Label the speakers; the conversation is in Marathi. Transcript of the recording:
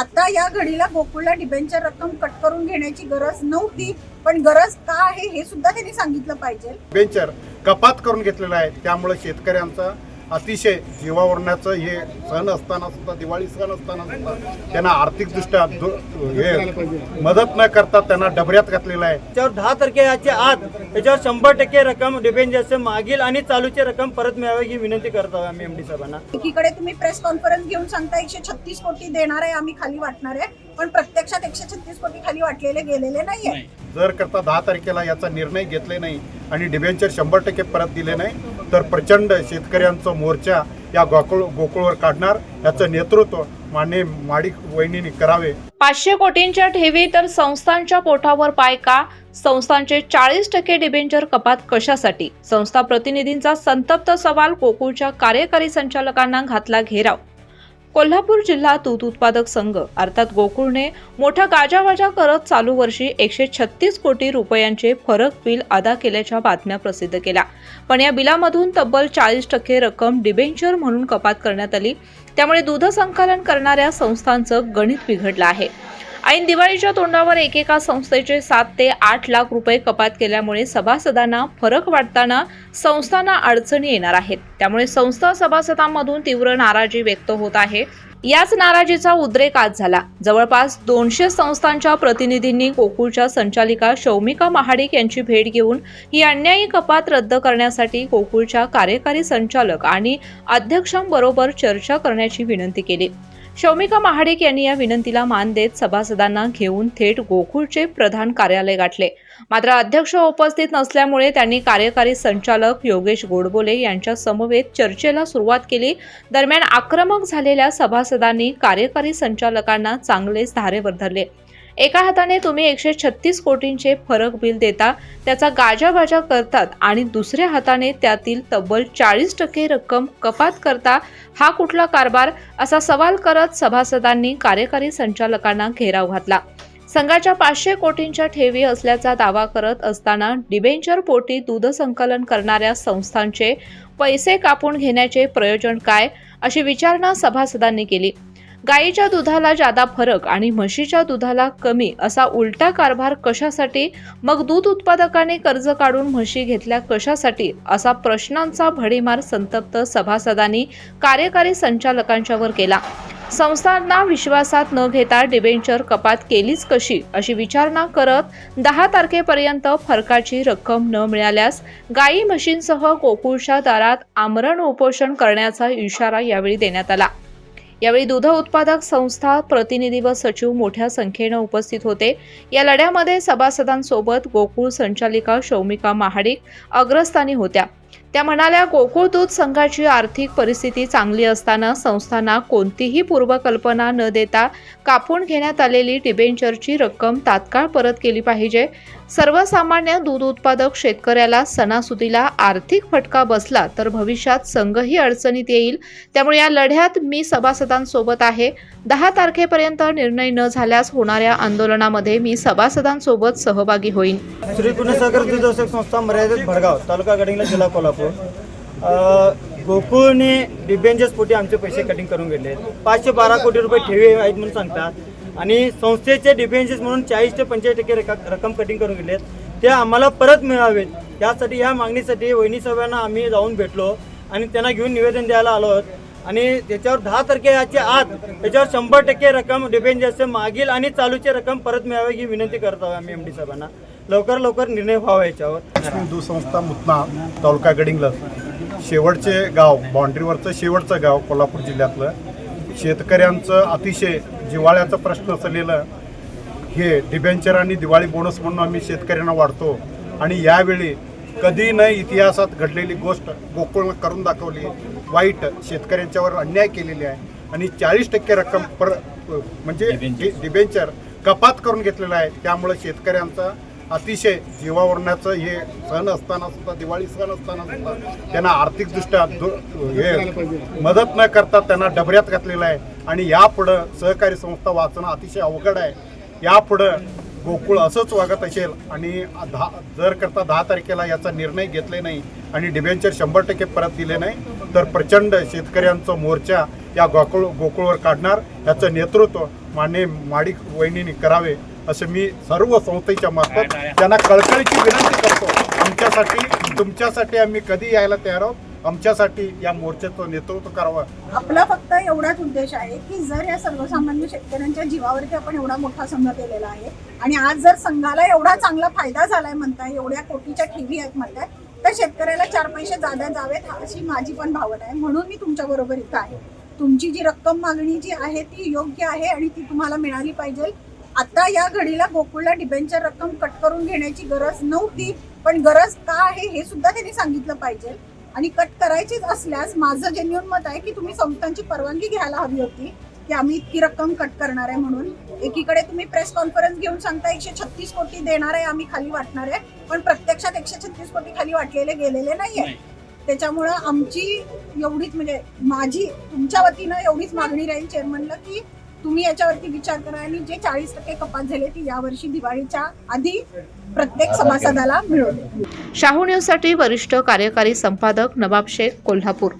Speaker 1: आता या घडीला गोकुळला डिबेंचर रक्कम कट करून घेण्याची गरज नव्हती पण गरज का आहे हे सुद्धा त्यांनी सांगितलं पाहिजे.
Speaker 2: बेंचर कपात करून घेतलेला आहे त्यामुळे शेतकऱ्यांचा अतिशय जीवावरण्याचं हे सण असताना सुद्धा दिवाळी सण असताना सुद्धा त्यांना आर्थिकदृष्ट्या हे मदत न करता त्यांना डबऱ्यात घातलेलं आहे.
Speaker 3: त्याच्यावर दहा तारखेच्या आत त्याच्यावर शंभर टक्के रक्कम डिबेंचरचे मागील आणि चालूची रक्कम परत मिळावी ही विनंती करत आहोत आम्ही एमडी साहेबांना.
Speaker 1: एकीकडे तुम्ही प्रेस कॉन्फरन्स घेऊन सांगता एकशे छत्तीस कोटी देणार आहे आम्ही खाली वाटणार आहे. पण प्रत्यक्षात एकशे छत्तीस कोटी खाली वाटलेले गेलेले नाहीये.
Speaker 2: जर करता दहा तारखेला याचा निर्णय घेतले नाही आणि डिबेंचर शंभर टक्के परत दिले नाही तर प्रचंड शेतकऱ्यांचं मोर्चा या गोकुळ गोकुळवर काढणार याचं नेतृत्व मान्य माडिक वहिनीने करावे.
Speaker 4: पाचशे कोटींच्या ठेवी तर संस्थांच्या पोटावर पाय का? संस्थांचे चाळीस टक्के डिबेंचर कपात कशासाठी? संस्था प्रतिनिधींचा संतप्त सवाल गोकुळच्या कार्यकारी संचालकांना घातला घेराव. कोल्हापूर जिल्हा दूध उत्पादक संघ अर्थात गोकुळने मोठा गाजावाजा करत चालू वर्षी एकशे छत्तीस कोटी रुपयांचे फरक बिल अदा केल्याच्या बातम्या प्रसिद्ध केल्या. पण या बिलामधून तब्बल चाळीस टक्के रक्कम डिबेंचर म्हणून कपात करण्यात आली. त्यामुळे दूध संकलन करणाऱ्या संस्थांचं गणित बिघडलं आहे. ऐन दिवाळीच्या तोंडावर एकेका संस्थेचे सात ते आठ लाख रुपये कपात केल्यामुळे सभासदांना फरक वाटताना संस्थांना अडचणी येणार आहेत. त्यामुळे संस्था सभासदांमधून तीव्र नाराजी व्यक्त होत आहे. याच नाराजीचा उद्रेक आज झाला. जवळपास दोनशे संस्थांच्या प्रतिनिधींनी गोकुळच्या संचालिका शौमिका महाडिक यांची भेट घेऊन ही अन्यायी कपात रद्द करण्यासाठी कोकुळच्या कार्यकारी संचालक आणि अध्यक्षांबरोबर चर्चा करण्याची विनंती केली. शौमिका महाडिक यांनी या विनंतीला मान देत सभासदांना घेऊन थेट गोकुळचे प्रधान कार्यालय गाठले. मात्र अध्यक्ष उपस्थित नसल्यामुळे त्यांनी कार्यकारी संचालक योगेश गोडबोले यांच्या समवेत चर्चेला सुरुवात केली. दरम्यान आक्रमक झालेल्या सभासदांनी कार्यकारी संचालकांना चांगलेच धारेवर धरले. एका हाताने तुम्ही एकशे छत्तीस कोटींचे फरक बिल देता त्याचा गाजाबाजा करतात आणि दुसऱ्या हाताने त्यातील तब्बल चाळीस टक्के रक्कम कपात करता हा कुठला कारभार? असा सवाल करत सभासदांनी कार्यकारी संचालकांना घेराव घातला. संघाच्या पाचशे कोटींच्या ठेवी असल्याचा दावा करत असताना डिबेंचर पोटी दूध संकलन करणाऱ्या संस्थांचे पैसे कापून घेण्याचे प्रयोजन काय? अशी विचारणा सभासदांनी केली. गायीच्या दुधाला जादा फरक आणि म्हशीच्या दुधाला कमी असा उलटा कारभार कशासाठी? मग दूध उत्पादकाने कर्ज काढून म्हशी घेतल्या कशासाठी? असा प्रश्नांचा भडीमार संतप्त सभासदांनी कार्यकारी संचालकांच्यावर केला. संस्थांना विश्वासात न घेता डिबेंचर कपात केलीच कशी? अशी विचारणा करत दहा तारखेपर्यंत फरकाची रक्कम न मिळाल्यास गायी म्हशींसह गोकुळच्या दारात आमरण उपोषण करण्याचा इशारा यावेळी देण्यात आला. यावेळी दुध उत्पादक संस्था प्रतिनिधी व सचिव मोठ्या संख्येनं उपस्थित होते. या लढ्यामध्ये सभासदांसोबत गोकुळ संचालिका शौमिका महाडिक अग्रस्थानी होत्या. त्या म्हणाल्या गोकुळ दूध संघाची आर्थिक परिस्थिती चांगली असताना संस्थांना कोणतीही पूर्वकल्पना न देता कापून घेण्यात आलेली डिबेंचरची रक्कम तात्काळ परत केली पाहिजे. सर्वसामान्य दूध उत्पादक शेतकऱ्याला सणासुदीला आर्थिक फटका बसला तर भविष्यात संघही अडचणीत येईल. त्यामुळे या लढ्यात मी सभासदांसोबत आहे. दहा तारखेपर्यंत निर्णय न झाल्यास होणाऱ्या आंदोलनामध्ये मी सभासदांसोबत सहभागी होईन.
Speaker 3: श्री संस्था मर्यादित भडगाव तालुका गडिंगला जिल्हा कोल्हापूर गोकुळने डिबेंचर्स पोटी आमचे पैसे कटिंग करून घेतले. पाचशे बारा कोटी रुपये ठेवी आहेत म्हणून सांगतात. आणि संस्थेचे डिबेंजर्स म्हणून चाळीस ते पंचेचाळीस टक्के रक्कम कटिंग करून घेतलेत. आहेत ते आम्हाला परत मिळावेत. त्यासाठी या मागणीसाठी वहिनी साहेबांना आम्ही जाऊन भेटलो आणि त्यांना घेऊन निवेदन द्यायला आलो आहोत. आणि त्याच्यावर दहा तारखेच्या आत त्याच्यावर शंभर टक्के रक्कम डिबेंचरचे मागील आणि चालूची रक्कम परत मिळावी ही विनंती करत आहोत आम्ही एमडी साहेबांना. लवकर लवकर निर्णय व्हावा याच्यावर.
Speaker 2: हिंदू संस्था मुतना तालुका गडिंगला. शेवटचे गाव बाउंड्रीवरचं शेवटचं गाव कोल्हापूर जिल्ह्यातलं. शेतकऱ्यांचं अतिशय जिव्हाळ्याचा प्रश्न असलेलं हे डिबेंचर आणि दिवाळी बोनस म्हणून आम्ही शेतकऱ्यांना वाढतो. आणि यावेळी कधी न इतिहासात घडलेली गोष्ट गोकुळ करून दाखवली. वाईट शेतकऱ्यांच्यावर अन्याय केलेली आहे. आणि चाळीस टक्के रक्कम पर म्हणजे डिबेंचर कपात करून घेतलेला आहे. त्यामुळे शेतकऱ्यांचा अतिशय जीवावरण्याचं हे सण असताना सुद्धा दिवाळी सण असताना सुद्धा त्यांना आर्थिकदृष्ट्या हे मदत न करता त्यांना डबऱ्यात घातलेलं आहे. आणि यापुढं सहकारी संस्था वाचणं अतिशय अवघड आहे. यापुढं गोकुळ असंच वागत असेल आणि दहा जर करता दहा तारखेला याचा निर्णय घेतले नाही आणि डिबेंचर शंभर टक्के परत दिले नाही तर प्रचंड शेतकऱ्यांचा मोर्चा या गोकुळ गोकुळवर काढणार याचं नेतृत्व मान्य माडिक वहिनीने करावे असं मी सर्व संस्थेच्या मार्फत त्यांना कळकळीची विनंती करतो. आमच्यासाठी तुमच्यासाठी आम्ही कधी यायला तयार आहोत? आमच्यासाठी या मोर्चाचं नेतृत्व करावं.
Speaker 1: आपला फक्त एवढाच उद्देश आहे की जर या सर्वसामान्य शेतकऱ्यांच्या जीवावरती आपण एवढा मोठा संघ केलेला आहे आणि आज जर संघाला एवढा चांगला फायदा झालाय म्हणताय एवढ्या कोटीच्या ठेवी आहेत म्हणताय तर शेतकऱ्याला चार पैसे जादा जावेत अशी माझी पण भावना आहे. म्हणून मी तुमच्या बरोबर इथं आहे. तुमची जी रक्कम मागणी जी आहे ती योग्य आहे आणि ती तुम्हाला मिळाली पाहिजे. आता या घडीला गोकुळला डिबेंचर रक्कम कट करून घेण्याची गरज नव्हती पण गरज का आहे हे सुद्धा त्यांनी सांगितलं पाहिजे. आणि कट करायचीच असल्यास माझं जेन्युन मत आहे की तुम्ही संस्थांची परवानगी घ्यायला हवी होती की आम्ही इतकी रक्कम कट करणार आहे म्हणून. एकीकडे तुम्ही प्रेस कॉन्फरन्स घेऊन सांगता एकशे छत्तीस कोटी देणार आहे आम्ही खाली वाटणार आहे पण प्रत्यक्षात एकशे छत्तीस कोटी खाली वाटलेले गेलेले नाहीये. त्याच्यामुळं आमची एवढीच म्हणजे माझी तुमच्या वतीनं एवढीच मागणी राहील चेअरमनला की तुम्ही याच्यावरती विचार करा आणि जे चाळीस टक्के कपात झाले ती यावर्षी दिवाळीच्या आधी प्रत्येक सभासदाला मिळवले
Speaker 4: शाहू न्यूजसाठी वरिष्ठ कार्यकारी संपादक नवाब शेख कोल्हापूर.